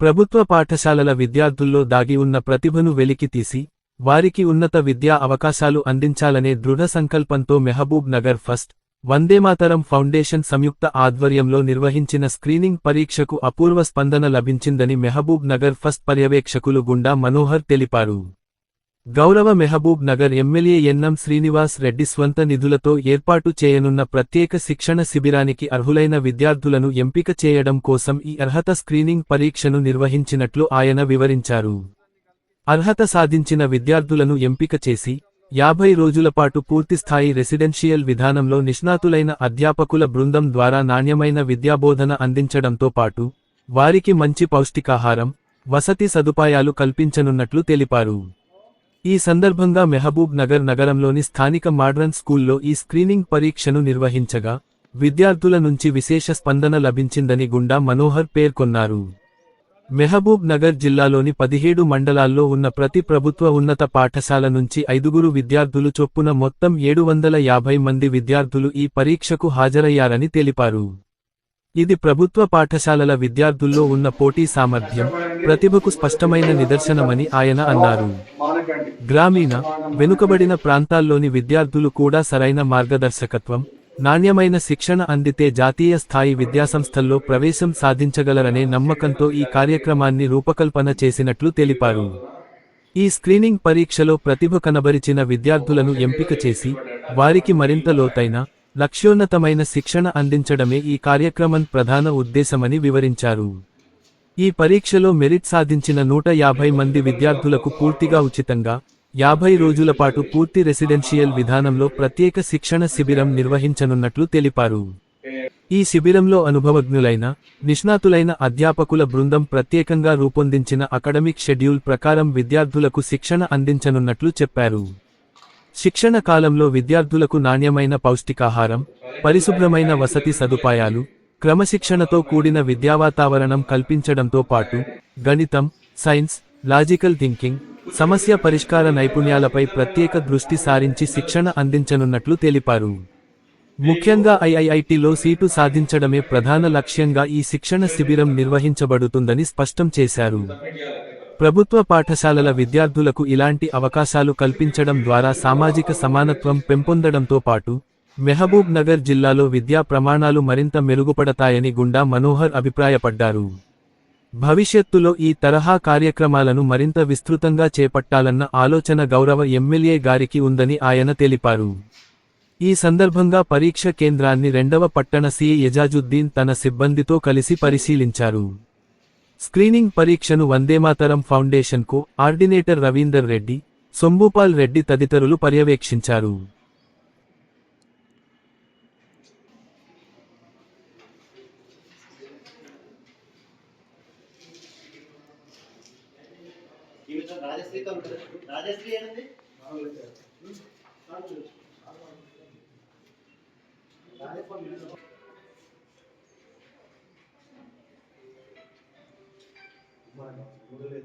ప్రభుత్వ పాఠశాలల విద్యార్థుల్లో దాగి ఉన్న ప్రతిభను వెలికితీసి వారికి ఉన్నత విద్యా అవకాశాలు అందించాలనే దృఢ సంకల్పంతో Mahabubnagar first Vandemataram foundation సంయుక్త ఆధ్వర్యంలో నిర్వహించిన స్క్రీనింగ్ పరీక్షకు అపూర్వ స్పందన లభించిందని మెహబూబ్ నగర్ ఫస్ట్ పర్యవేక్షకులు గుండా మనోహర్ తెలిపారు. గౌరవ మెహబూబ్ నగర్ ఎమ్మెల్యే ఎన్నం శ్రీనివాస్ రెడ్డి స్వంత నిధులతో ఏర్పాటు చేయనున్న ప్రత్యేక శిక్షణ శిబిరానికి అర్హులైన విద్యార్థులను ఎంపిక చేయడం కోసం ఈ అర్హత స్క్రీనింగ్ పరీక్షను నిర్వహించినట్లు ఆయన వివరించారు. అర్హత సాధించిన విద్యార్థులను ఎంపిక చేసి యాభై రోజులపాటు పూర్తిస్థాయి రెసిడెన్షియల్ విధానంలో నిష్ణాతులైన అధ్యాపకుల బృందం ద్వారా నాణ్యమైన విద్యాబోధన అందించడంతో పాటు వారికి మంచి పౌష్టికాహారం వసతి సదుపాయాలు కల్పించనున్నట్లు తెలిపారు. ఈ సందర్భంగా మెహబూబ్ నగర్ నగరంలోని స్థానిక మాడ్రన్ స్కూల్లో ఈ స్క్రీనింగ్ పరీక్షను నిర్వహించగా విద్యార్థుల నుంచి విశేష స్పందన లభించిందని గుండా మనోహర్ పేర్కొన్నారు. మెహబూబ్ నగర్ జిల్లాలోని పదిహేడు మండలాల్లో ఉన్న ప్రతి ప్రభుత్వ ఉన్నత పాఠశాల నుంచి ఐదుగురు విద్యార్థులు చొప్పున మొత్తం ఏడు వందల యాభై మంది విద్యార్థులు ఈ పరీక్షకు హాజరయ్యారని తెలిపారు. ఇది ప్రభుత్వ పాఠశాలల విద్యార్థుల్లో ఉన్న పోటీ సామర్థ్యం ప్రతిభకు స్పష్టమైన నిదర్శనమని ఆయన అన్నారు. గ్రామీణ వెనుకబడిన ప్రాంతాల్లోని విద్యార్థులు కూడా సరైన మార్గదర్శకత్వం నాణ్యమైన శిక్షణ అందితే జాతీయ స్థాయి విద్యాసంస్థల్లో ప్రవేశం సాధించగలరనే నమ్మకంతో ఈ కార్యక్రమాన్ని రూపకల్పన చేసినట్లు తెలిపారు. ఈ స్క్రీనింగ్ పరీక్షలో ప్రతిభ కనబరిచిన విద్యార్థులను ఎంపిక చేసి వారికి మరింత లోతైన లక్ష్యోన్నతమైన శిక్షణ అందించడమే ఈ కార్యక్రమం ప్రధాన ఉద్దేశమని వివరించారు. ఈ పరీక్షలో మెరిట్ సాధించిన నూట యాభై మంది విద్యార్థులకు పూర్తిగా ఉచితంగా యాభై రోజుల పాటు పూర్తి రెసిడెన్షియల్ విధానంలో ప్రత్యేక శిక్షణ శిబిరం నిర్వహించనున్నట్లు తెలిపారు. ఈ శిబిరంలో అనుభవజ్ఞులైన నిష్ణాతులైన అధ్యాపకుల బృందం ప్రత్యేకంగా రూపొందించిన అకడమిక్ షెడ్యూల్ ప్రకారం విద్యార్థులకు శిక్షణ అందించనున్నట్లు చెప్పారు. శిక్షణ కాలంలో విద్యార్థులకు నాణ్యమైన పౌష్టికాహారం పరిశుభ్రమైన వసతి సదుపాయాలు క్రమశిక్షణతో కూడిన విద్యావాతావరణం కల్పించడంతో పాటు గణితం సైన్స్ లాజికల్ థింకింగ్ సమస్య పరిష్కార నైపుణ్యాలపై ప్రత్యేక దృష్టి సారించి శిక్షణ అందించనున్నట్లు తెలిపారు. ముఖ్యంగా ఐఐఐటిలో సీటు సాధించడమే ప్రధాన లక్ష్యంగా ఈ శిక్షణ శిబిరం నిర్వహించబడుతుందని స్పష్టం చేశారు. ప్రభుత్వ పాఠశాలల విద్యార్థులకు ఇలాంటి అవకాశాలు కల్పించడం ద్వారా సామాజిక సమానత్వం పెంపొందడంతో పాటు మెహబూబ్ నగర్ జిల్లాలో విద్యా ప్రమాణాలు మరింత మెరుగుపడతాయని గుండా మనోహర్ అభిప్రాయపడ్డారు. భవిష్యత్తులో ఈ తరహా కార్యక్రమాలను మరింత విస్తృతంగా చేపట్టాలన్న ఆలోచన గౌరవ ఎమ్మెల్యే గారికి ఉందని ఆయన తెలిపారు. ఈ సందర్భంగా పరీక్ష కేంద్రాన్ని రెండవ పట్టణ సీఏ యజాజుద్దీన్ తన సిబ్బందితో కలిసి పరిశీలించారు. స్క్రీనింగ్ పరీక్షను వందేమాతరం ఫౌండేషన్కు ఆర్డినేటర్ రవీందర్ రెడ్డి సొంబుపాల్ రెడ్డి తదితరులు పర్యవేక్షించారు. ఈమెతో రాజశ్రీతో ఉంటుంది రాజశ్రీ ఏంటి మనకు మొదలైన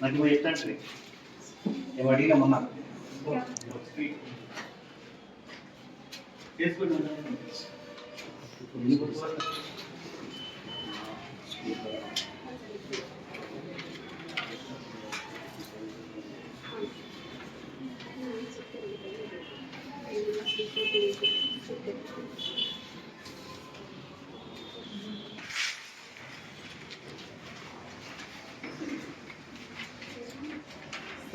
నాకు నువ్వు ఎట్లంటే ఏమో అడిగినా మొన్న.